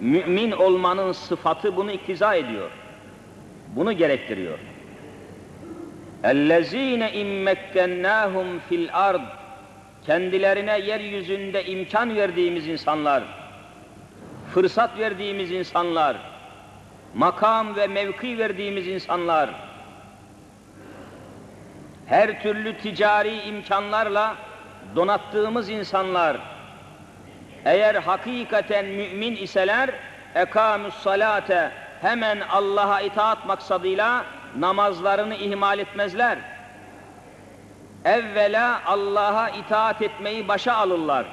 Mümin olmanın sıfatı bunu iktiza ediyor. Bunu gerektiriyor. اَلَّذ۪ينَ اِمَّكَّنَّاهُمْ fil ard Kendilerine yeryüzünde imkan verdiğimiz insanlar, fırsat verdiğimiz insanlar, makam ve mevki verdiğimiz insanlar, her türlü ticari imkanlarla donattığımız insanlar, eğer hakikaten mümin iseler, ekamüs salate, hemen Allah'a itaat maksadıyla namazlarını ihmal etmezler. Evvela Allah'a itaat etmeyi başa alırlar.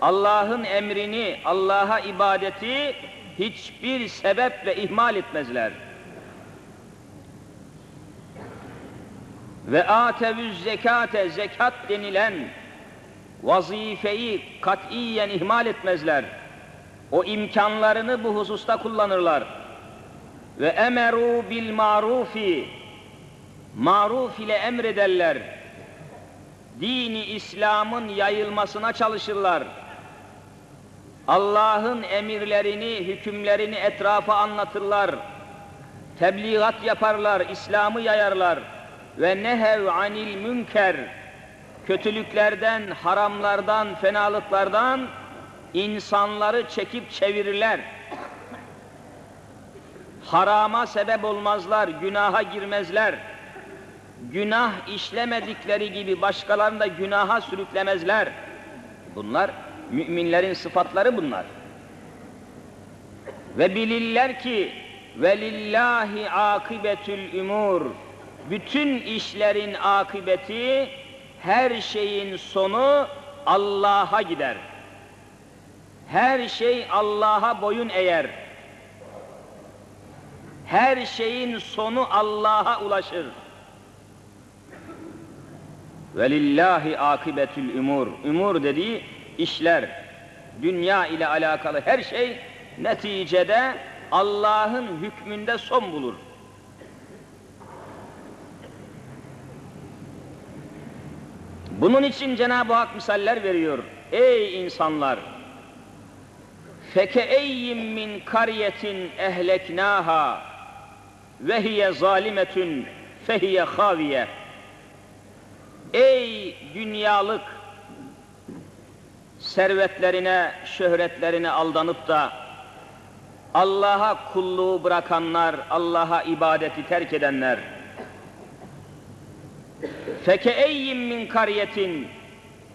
Allah'ın emrini, Allah'a ibadeti hiçbir sebeple ihmal etmezler. Ve atevüz zekate, zekat denilen vazifeyi katiyen ihmal etmezler. O imkanlarını bu hususta kullanırlar. Ve emeru bil marufi maruf ile emrederler. Dini İslam'ın yayılmasına çalışırlar. Allah'ın emirlerini, hükümlerini etrafa anlatırlar. Tebliğat yaparlar, İslam'ı yayarlar. Ve nehev anil münker kötülüklerden, haramlardan, fenalıklardan insanları çekip çevirirler. Harama sebep olmazlar, günaha girmezler. Günah işlemedikleri gibi başkalarını da günaha sürüklemezler. Bunlar müminlerin sıfatları bunlar. Ve bilirler ki velillahi akibetül umur. Bütün işlerin akıbeti her şeyin sonu Allah'a gider. Her şey Allah'a boyun eğer. Her şeyin sonu Allah'a ulaşır. Velillahi akibetül umur. Umur dediği işler, dünya ile alakalı her şey neticede Allah'ın hükmünde son bulur. Bunun için Cenab-ı Hak misaller veriyor. Ey insanlar! فَكَاَيِّمْ min kariyetin ehleknaha ve hiye zalimetun fehiye haviye. Ey dünyalık servetlerine, şöhretlerine aldanıp da Allah'a kulluğu bırakanlar, Allah'a ibadeti terk edenler. Fekeeyyim min kariyetin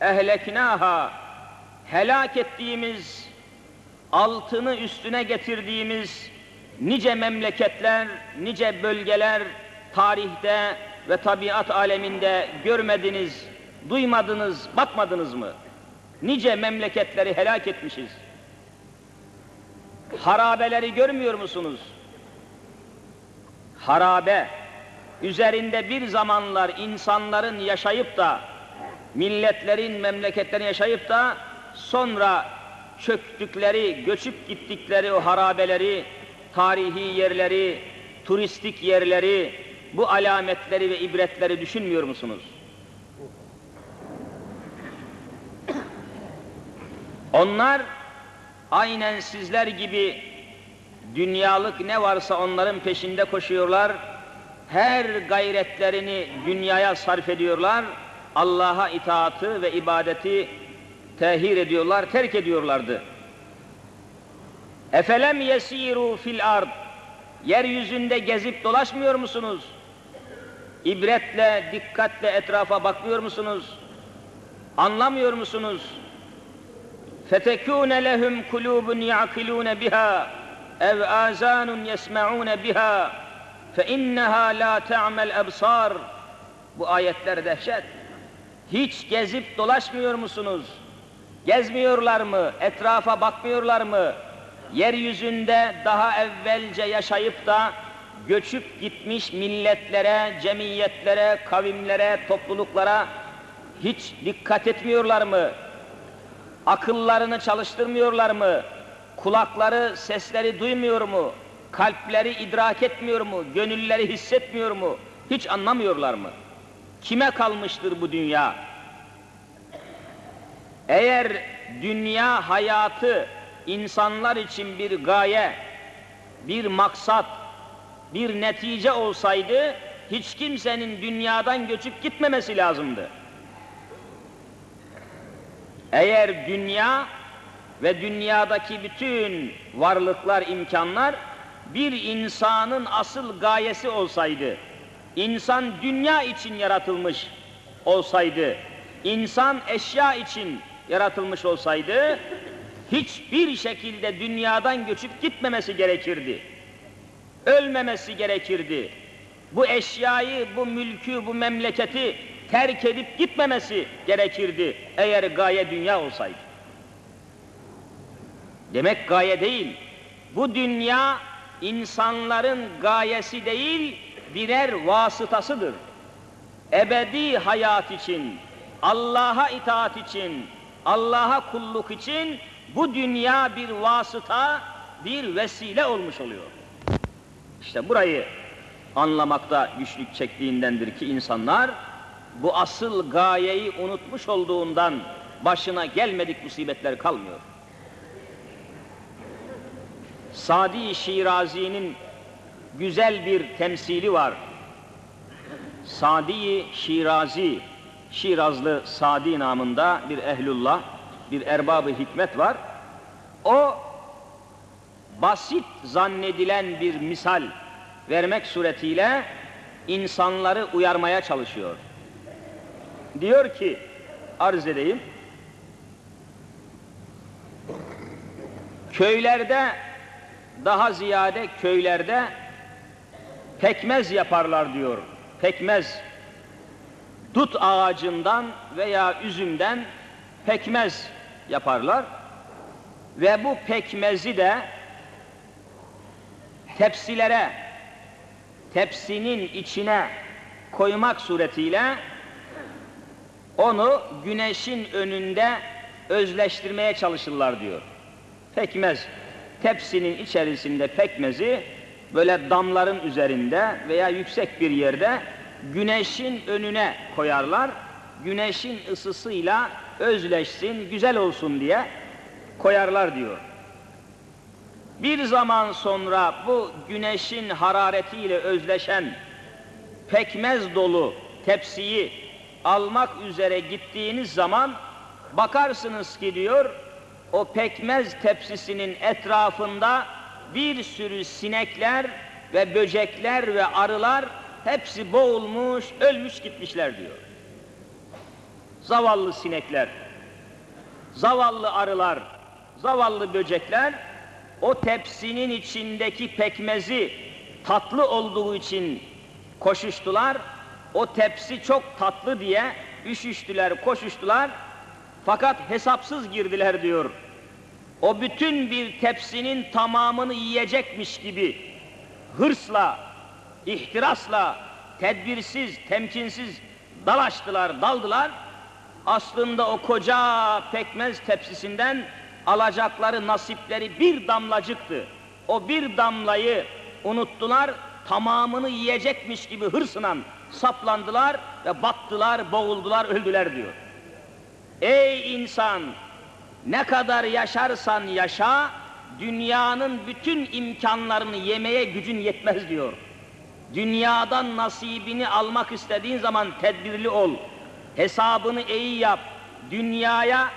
ehleknaha helak ettiğimiz, altını üstüne getirdiğimiz nice memleketler, nice bölgeler tarihte ve tabiat aleminde görmediniz, duymadınız, bakmadınız mı? Nice memleketleri helak etmişiz. Harabeleri görmüyor musunuz? Harabe, üzerinde bir zamanlar insanların yaşayıp da, milletlerin, memleketlerin yaşayıp da, sonra çöktükleri, göçüp gittikleri o harabeleri, tarihi yerleri, turistik yerleri, bu alametleri ve ibretleri düşünmüyor musunuz? Onlar aynen sizler gibi dünyalık ne varsa onların peşinde koşuyorlar Her gayretlerini dünyaya sarf ediyorlar. Allah'a itaatı ve ibadeti tehir ediyorlar, terk ediyorlardı. Efelem yesiru fil ard Yeryüzünde gezip dolaşmıyor musunuz? İbretle, dikkatle etrafa bakmıyor musunuz? Anlamıyor musunuz? فَتَكُونَ لَهُمْ قُلُوبٌ يَعْقِلُونَ بِهَا اَوْ آزَانٌ يَسْمَعُونَ بِهَا فَاِنَّهَا لَا تَعْمَ الْأَبْصَارِ Bu ayetler dehşet. Hiç gezip dolaşmıyor musunuz? Gezmiyorlar mı? Etrafa bakmıyorlar mı? Yeryüzünde daha evvelce yaşayıp da göçüp gitmiş milletlere, cemiyetlere, kavimlere, topluluklara hiç dikkat etmiyorlar mı? Akıllarını çalıştırmıyorlar mı? Kulakları sesleri duymuyor mu? Kalpleri idrak etmiyor mu? Gönülleri hissetmiyor mu? Hiç anlamıyorlar mı? Kime kalmıştır bu dünya? Eğer dünya hayatı insanlar için bir gaye, bir maksat, bir netice olsaydı hiç kimsenin dünyadan göçüp gitmemesi lazımdı. Eğer dünya ve dünyadaki bütün varlıklar, imkanlar bir insanın asıl gayesi olsaydı, insan dünya için yaratılmış olsaydı, insan eşya için yaratılmış olsaydı, hiçbir şekilde dünyadan göçüp gitmemesi gerekirdi. Ölmemesi gerekirdi. Bu eşyayı, bu mülkü, bu memleketi terk edip gitmemesi gerekirdi eğer gaye dünya olsaydı. Demek gaye değil. Bu dünya insanların gayesi değil, birer vasıtasıdır. Ebedi hayat için, Allah'a itaat için, Allah'a kulluk için bu dünya bir vasıta, bir vesile olmuş oluyor. İşte burayı anlamakta güçlük çektiğindendir ki insanlar bu asıl gayeyi unutmuş olduğundan başına gelmedik musibetler kalmıyor. Sadi Şirazi'nin güzel bir temsili var. Sadi Şirazi, Şirazlı Sadi namında bir ehlullah, bir erbabı hikmet var. O basit zannedilen bir misal vermek suretiyle insanları uyarmaya çalışıyor. Diyor ki, arz edeyim, köylerde daha ziyade köylerde pekmez yaparlar diyor. Pekmez. Dut ağacından veya üzümden pekmez yaparlar. Ve bu pekmezi de tepsilere, tepsinin içine koymak suretiyle onu güneşin önünde özleştirmeye çalışırlar diyor. Pekmez tepsinin içerisinde pekmezi böyle damların üzerinde veya yüksek bir yerde güneşin önüne koyarlar. Güneşin ısısıyla özleşsin, güzel olsun diye koyarlar diyor. Bir zaman sonra bu güneşin hararetiyle özleşen pekmez dolu tepsiyi almak üzere gittiğiniz zaman bakarsınız ki diyor o pekmez tepsisinin etrafında bir sürü sinekler ve böcekler ve arılar hepsi boğulmuş, ölmüş gitmişler diyor. Zavallı sinekler, zavallı arılar, zavallı böcekler o tepsinin içindeki pekmezi tatlı olduğu için koşuştular. O tepsi çok tatlı diye üşüştüler, koşuştular. Fakat hesapsız girdiler diyor. O bütün bir tepsinin tamamını yiyecekmiş gibi hırsla, ihtirasla, tedbirsiz, temkinsiz dalaştılar, daldılar. Aslında o koca pekmez tepsisinden alacakları nasipleri bir damlacıktı. O bir damlayı unuttular, tamamını yiyecekmiş gibi hırsla saplandılar ve battılar, boğuldular, öldüler diyor. Ey insan! Ne kadar yaşarsan yaşa, dünyanın bütün imkanlarını yemeye gücün yetmez diyor. Dünyadan nasibini almak istediğin zaman tedbirli ol. Hesabını iyi yap. Dünyaya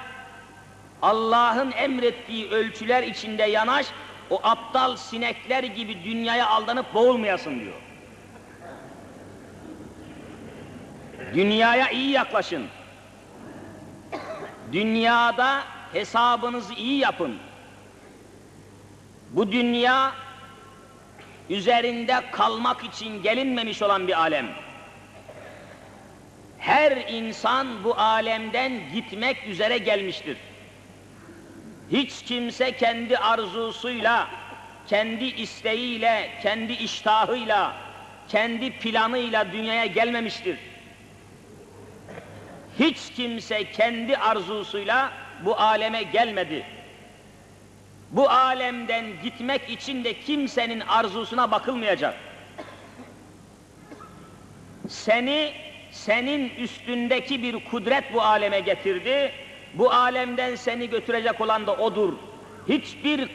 Allah'ın emrettiği ölçüler içinde yanaş, o aptal sinekler gibi dünyaya aldanıp boğulmayasın diyor. Dünyaya iyi yaklaşın. Dünyada hesabınızı iyi yapın. Bu dünya üzerinde kalmak için gelinmemiş olan bir alem. Her insan bu alemden gitmek üzere gelmiştir. Hiç kimse kendi arzusuyla, kendi isteğiyle, kendi iştahıyla, kendi planıyla dünyaya gelmemiştir. Hiç kimse kendi arzusuyla bu aleme gelmedi. Bu alemden gitmek için de kimsenin arzusuna bakılmayacak. Seni, senin üstündeki bir kudret bu aleme getirdi. Bu alemden seni götürecek olan da odur. hiçbir